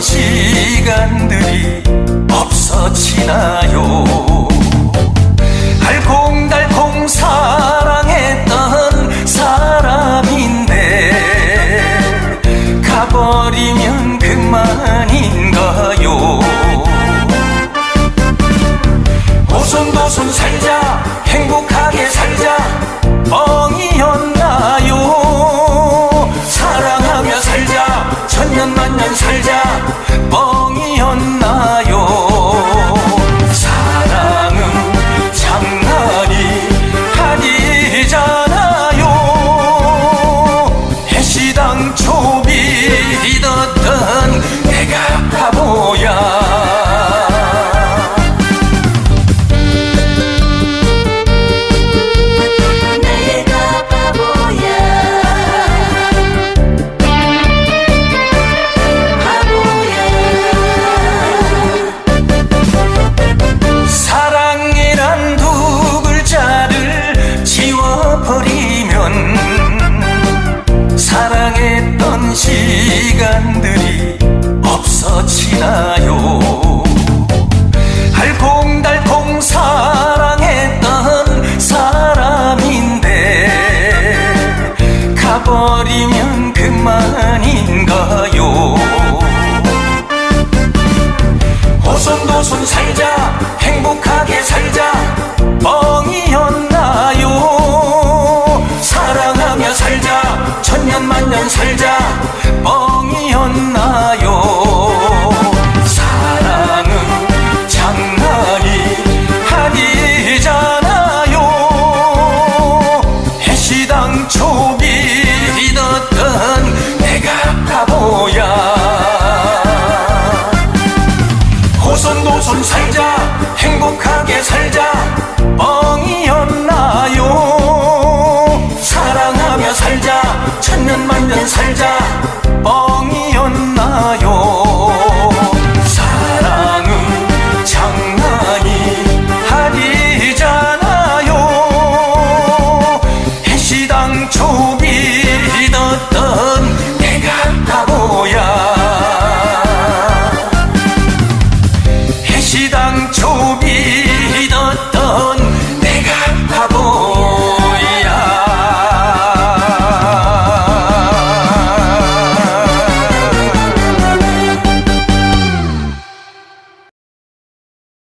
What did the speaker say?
시간들이 없어지나. 초비 믿었던 내가 바보야 시간들이 없어지나요? 알콩달콩 사랑했던 사람인데 가버리면 그만인가요? 오손도손 살자 살자. 뻥이었나요? 사랑은 장난이 아니잖아요. 해시당 초비 천년만년 살자. 뻥이었나요? 사랑은 장난이 아니잖아요. 해시당 초비